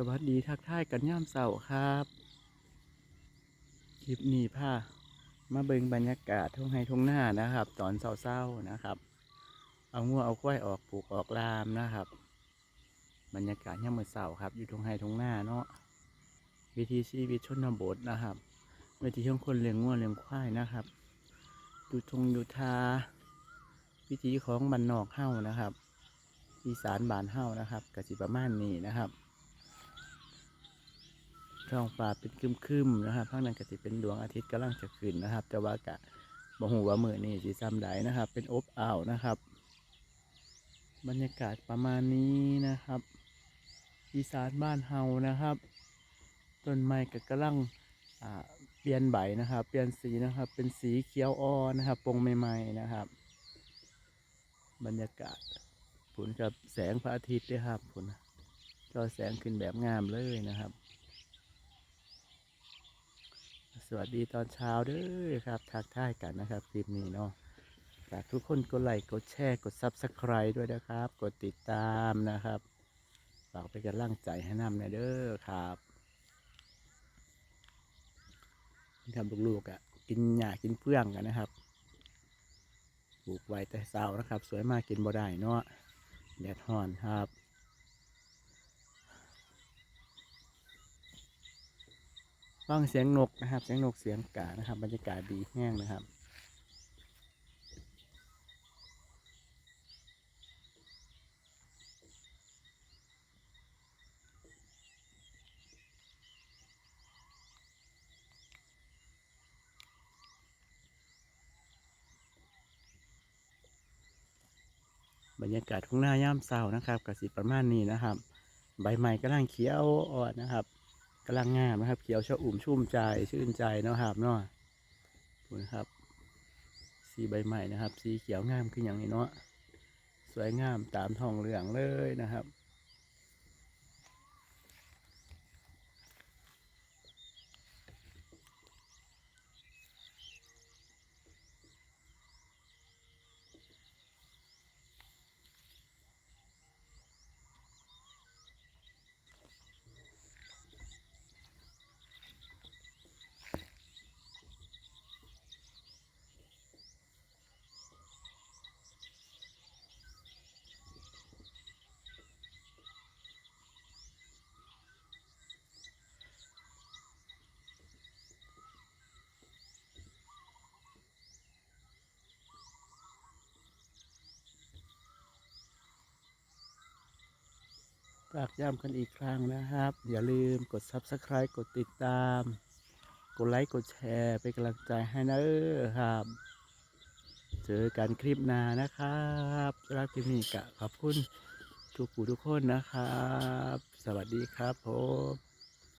สวัสดีทักทายกันย่ามเสาร์ครับ คลิปนี้พามาเบิงบรรยากาศทุ่งไฮทุ่งหน้านะครับ ตอนเศร้าๆนะครับ เอางัวเอาควายออกปลูกออกลามนะครับ บรรยากาศย่ามมือเสาร์ครับ อยู่ทุ่งไฮทุ่งหน้าเนาะวิธีชีวิตชนบทนะครับวิธีของคนเลี้ยงงัวเลี้ยงควายนะครับอยู่ทงอยู่ทา วิธีของบรรนอกเฮ้านะครับ อีสานบานเฮ้านะครับกสิประมาณนี้นะครับ ท้องฟ้าเป็นครึมๆนะครับข้างนั้นกสิเป็นดวงอาทิตย์กำลังจะขึ้นนะครับ แต่ว่ากะบ่หูว่ามือนี่สีซ้ำใดนะครับ เป็นอบอ้าวนะครับ บรรยากาศประมาณนี้นะครับอีสานบ้านเฮานะครับต้นไม้ก็กำลังอ่าเปลี่ยนใบนะครับ เปลี่ยนสีนะครับ เป็นสีเขียวอ่อนนะครับปงใหม่ๆนะครับ บรรยากาศผลกับแสงพระอาทิตย์ด้วยครับผลจอแสงขึ้นแบบงามเลยนะครับ สวัสดีตอนเช้าเด้อครับทักทายกันนะครับคลิปนี้เนาะฝากทุกคนกดไลค์กดแชร์กด Subscribe ด้วยนะครับ กดติดตามนะครับฝากเป็นกำลังใจให้นำนะเด้อครับทำลูกๆอะกินหญ้ากินเฟื่องกันนะครับปลูกไว้แต่เช้านะครับ สวยมากกินบ่ได้เนาะแดดฮ้อนครับ ฟังเสียงนกนะครับ เสียงนกเสียงกานะครับ บรรยากาศดีแห้งนะครับบรรยากาศทุ่งนาย่ามเศร้านะครับกสิประมาณนี้นะครับ ใบไม้กำลังเขียวอ่อนนะครับ กำลังงามนะครับ เขียวชอุ่มชุ่มใจชื่นใจเนาะครับเนาะดูนะครับ สีใบใหม่นะครับ สีเขียวงามขึ้นอย่างนี้เนาะสวยงามตามทองเหลืองเลยนะครับ ฝากย้ำกันอีกครั้งนะครับ อย่าลืมกด Subscribe กดติดตาม กดไลค์กดแชร์เป็นกำลังใจให้นะเออครับ เจอกันคลิปหน้านะครับรักพิมีกะขอบคุณทุกผู้ทุกคนนะครับ สวัสดีครับผม